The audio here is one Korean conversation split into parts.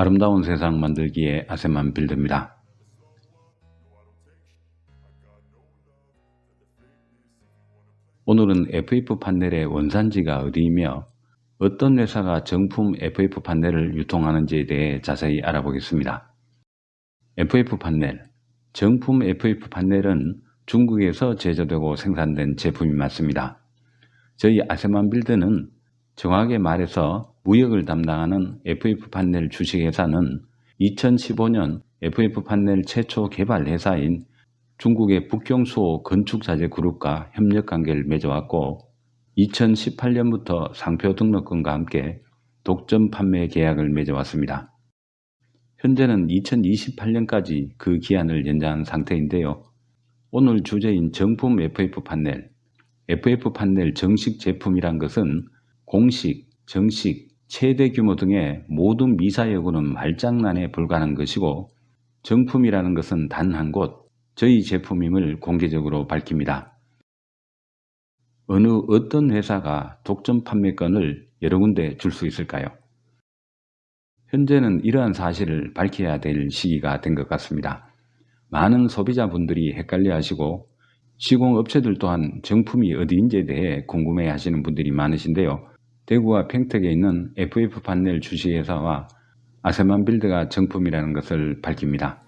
아름다운 세상 만들기에 아세만 빌드입니다. 오늘은 FF 판넬의 원산지가 어디이며 어떤 회사가 정품 FF 판넬을 유통하는지에 대해 자세히 알아보겠습니다. FF 판넬, 정품 FF 판넬은 중국에서 제조되고 생산된 제품이 맞습니다. 저희 아세만 빌드는 정확하게 말해서 무역을 담당하는 FF 판넬 주식회사는 2015년 FF 판넬 최초 개발 회사인 중국의 북경수호 건축자재 그룹과 협력 관계를 맺어왔고 2018년부터 상표 등록금과 함께 독점 판매 계약을 맺어왔습니다. 현재는 2028년까지 그 기한을 연장한 상태인데요. 오늘 주제인 정품 FF 판넬, FF 판넬 정식 제품이란 것은 공식, 정식, 최대 규모 등의 모든 미사 여구는 말장난에 불과한 것이고 정품이라는 것은 단 한 곳, 저희 제품임을 공개적으로 밝힙니다. 어느 어떤 회사가 독점 판매권을 여러 군데 줄 수 있을까요? 현재는 이러한 사실을 밝혀야 될 시기가 된 것 같습니다. 많은 소비자분들이 헷갈려 하시고 시공업체들 또한 정품이 어디인지에 대해 궁금해 하시는 분들이 많으신데요. 대구와 평택에 있는 FF 판넬 주식회사와 아세만 빌드가 정품이라는 것을 밝힙니다.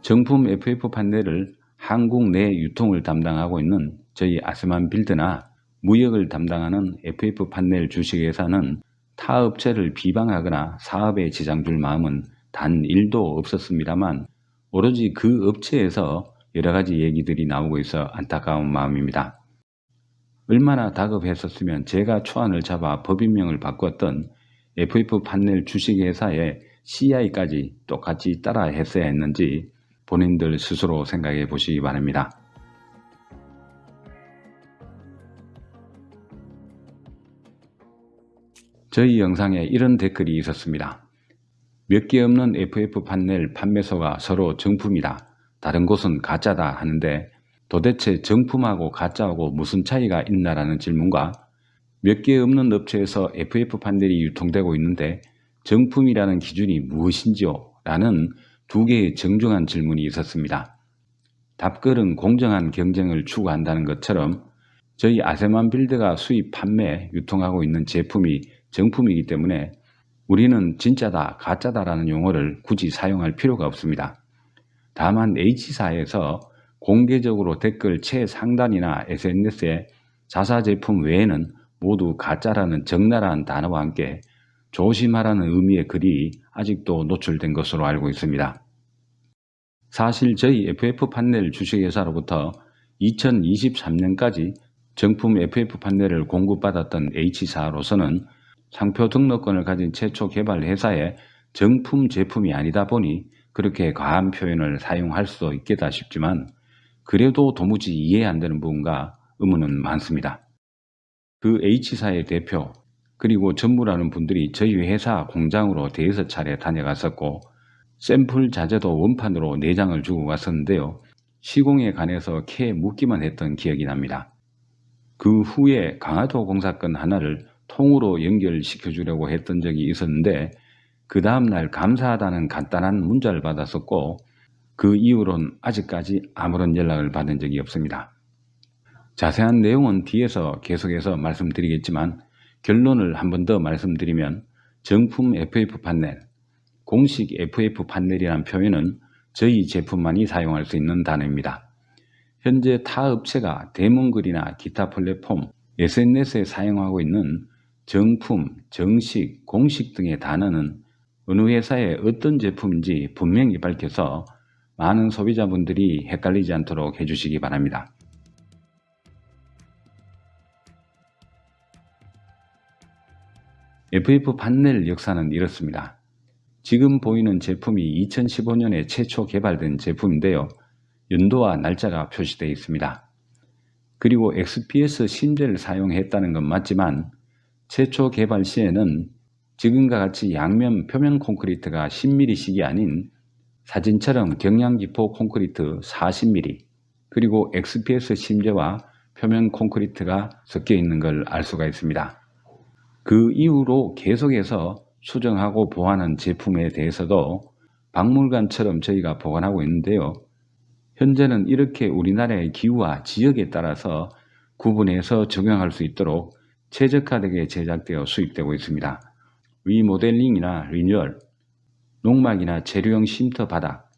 정품 FF 판넬을 한국 내 유통을 담당하고 있는 저희 아스만 빌드나 무역을 담당하는 FF 판넬 주식회사는 타 업체를 비방하거나 사업에 지장 줄 마음은 단 1도 없었습니다만 오로지 그 업체에서 여러 가지 얘기들이 나오고 있어 안타까운 마음입니다. 얼마나 다급했었으면 제가 초안을 잡아 법인명을 바꿨던 FF 판넬 주식회사의 CI까지 똑같이 따라 했어야 했는지 본인들 스스로 생각해 보시기 바랍니다. 저희 영상에 이런 댓글이 있었습니다. 몇 개 없는 FF 판넬 판매소가 서로 정품이다. 다른 곳은 가짜다 하는데 도대체 정품하고 가짜하고 무슨 차이가 있나라는 질문과 몇 개 없는 업체에서 FF 판넬이 유통되고 있는데 정품이라는 기준이 무엇인지요? 라는 두 개의 정중한 질문이 있었습니다. 답글은 공정한 경쟁을 추구한다는 것처럼 저희 아세만 빌드가 수입, 판매, 유통하고 있는 제품이 정품이기 때문에 우리는 진짜다, 가짜다라는 용어를 굳이 사용할 필요가 없습니다. 다만 H사에서 공개적으로 댓글 최상단이나 SNS에 자사 제품 외에는 모두 가짜라는 적나라한 단어와 함께 조심하라는 의미의 글이 아직도 노출된 것으로 알고 있습니다. 사실 저희 FF 판넬 주식회사로부터 2023년까지 정품 FF 판넬을 공급받았던 H사로서는 상표 등록권을 가진 최초 개발 회사의 정품 제품이 아니다 보니 그렇게 과한 표현을 사용할 수도 있겠다 싶지만 그래도 도무지 이해 안 되는 부분과 의문은 많습니다. 그 H사의 대표 그리고 전무라는 분들이 저희 회사 공장으로 대여섯 차례 다녀갔었고 샘플 자재도 원판으로 4장을 주고 갔었는데요. 시공에 관해서 캐 묻기만 했던 기억이 납니다. 그 후에 강화도 공사건 하나를 통으로 연결시켜 주려고 했던 적이 있었는데 그 다음날 감사하다는 간단한 문자를 받았었고 그 이후로는 아직까지 아무런 연락을 받은 적이 없습니다. 자세한 내용은 뒤에서 계속해서 말씀드리겠지만 결론을 한 번 더 말씀드리면 정품 FF 판넬, 공식 FF 판넬이라는 표현은 저희 제품만이 사용할 수 있는 단어입니다. 현재 타 업체가 대문글이나 기타 플랫폼, SNS에 사용하고 있는 정품, 정식, 공식 등의 단어는 어느 회사의 어떤 제품인지 분명히 밝혀서 많은 소비자분들이 헷갈리지 않도록 해주시기 바랍니다. FF 판넬 역사는 이렇습니다. 지금 보이는 제품이 2015년에 최초 개발된 제품인데요. 연도와 날짜가 표시되어 있습니다. 그리고 XPS 심재를 사용했다는 건 맞지만 최초 개발 시에는 지금과 같이 양면 표면 콘크리트가 10mm씩이 아닌 사진처럼 경량기포 콘크리트 40mm 그리고 XPS 심재와 표면 콘크리트가 섞여 있는 걸 알 수가 있습니다. 그 이후로 계속해서 수정하고 보완한 제품에 대해서도 박물관처럼 저희가 보관하고 있는데요. 현재는 이렇게 우리나라의 기후와 지역에 따라서 구분해서 적용할 수 있도록 최적화되게 제작되어 수입되고 있습니다. 리모델링이나 리뉴얼, 농막이나 재료용 쉼터 바닥,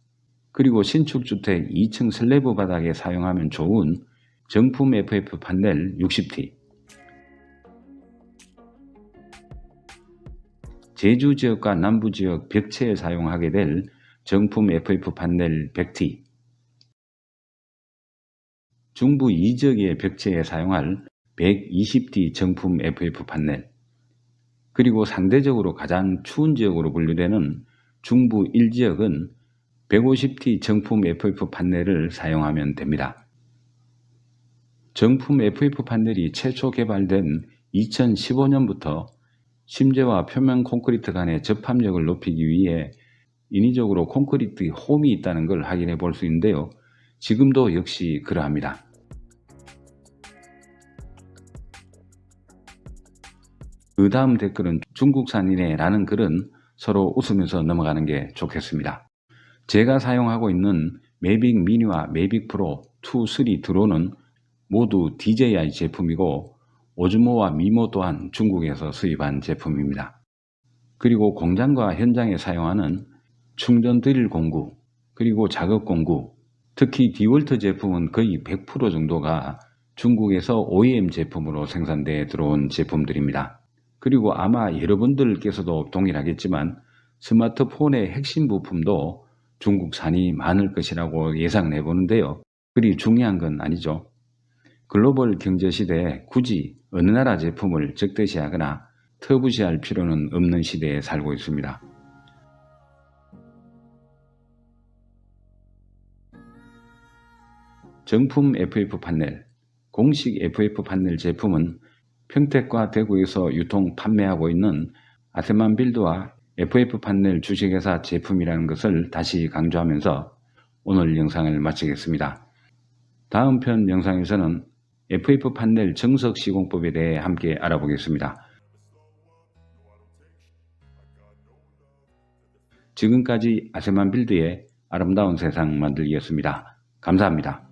그리고 신축주택 2층 슬래브 바닥에 사용하면 좋은 정품 FF 판넬 60T, 제주 지역과 남부 지역 벽체에 사용하게 될 정품 FF 판넬 100T, 중부 2지역의 벽체에 사용할 120D 정품 FF 판넬, 그리고 상대적으로 가장 추운 지역으로 분류되는 중부 1지역은 150T 정품 FF 판넬을 사용하면 됩니다. 정품 FF 판넬이 최초 개발된 2015년부터 심재와 표면 콘크리트 간의 접합력을 높이기 위해 인위적으로 콘크리트 홈이 있다는 걸 확인해 볼 수 있는데요. 지금도 역시 그러합니다. 그 다음 댓글은 중국산이네 라는 글은 서로 웃으면서 넘어가는 게 좋겠습니다. 제가 사용하고 있는 매빅 미니와 매빅 프로 2, 3 드론은 모두 DJI 제품이고 오즈모와 미모 또한 중국에서 수입한 제품입니다. 그리고 공장과 현장에 사용하는 충전 드릴 공구, 그리고 작업 공구, 특히 디월트 제품은 거의 100% 정도가 중국에서 OEM 제품으로 생산되어 들어온 제품들입니다. 그리고 아마 여러분들께서도 동일하겠지만 스마트폰의 핵심 부품도 중국산이 많을 것이라고 예상을 해보는데요. 그리 중요한 건 아니죠. 글로벌 경제 시대에 굳이 어느 나라 제품을 적대시하거나 터부시할 필요는 없는 시대에 살고 있습니다. 정품 FF 판넬, 공식 FF 판넬 제품은 평택과 대구에서 유통 판매하고 있는 아세만 빌드와 FF 판넬 주식회사 제품이라는 것을 다시 강조하면서 오늘 영상을 마치겠습니다. 다음 편 영상에서는 FF 판넬 정석 시공법에 대해 함께 알아보겠습니다. 지금까지 아세만 빌드의 아름다운 세상 만들기였습니다. 감사합니다.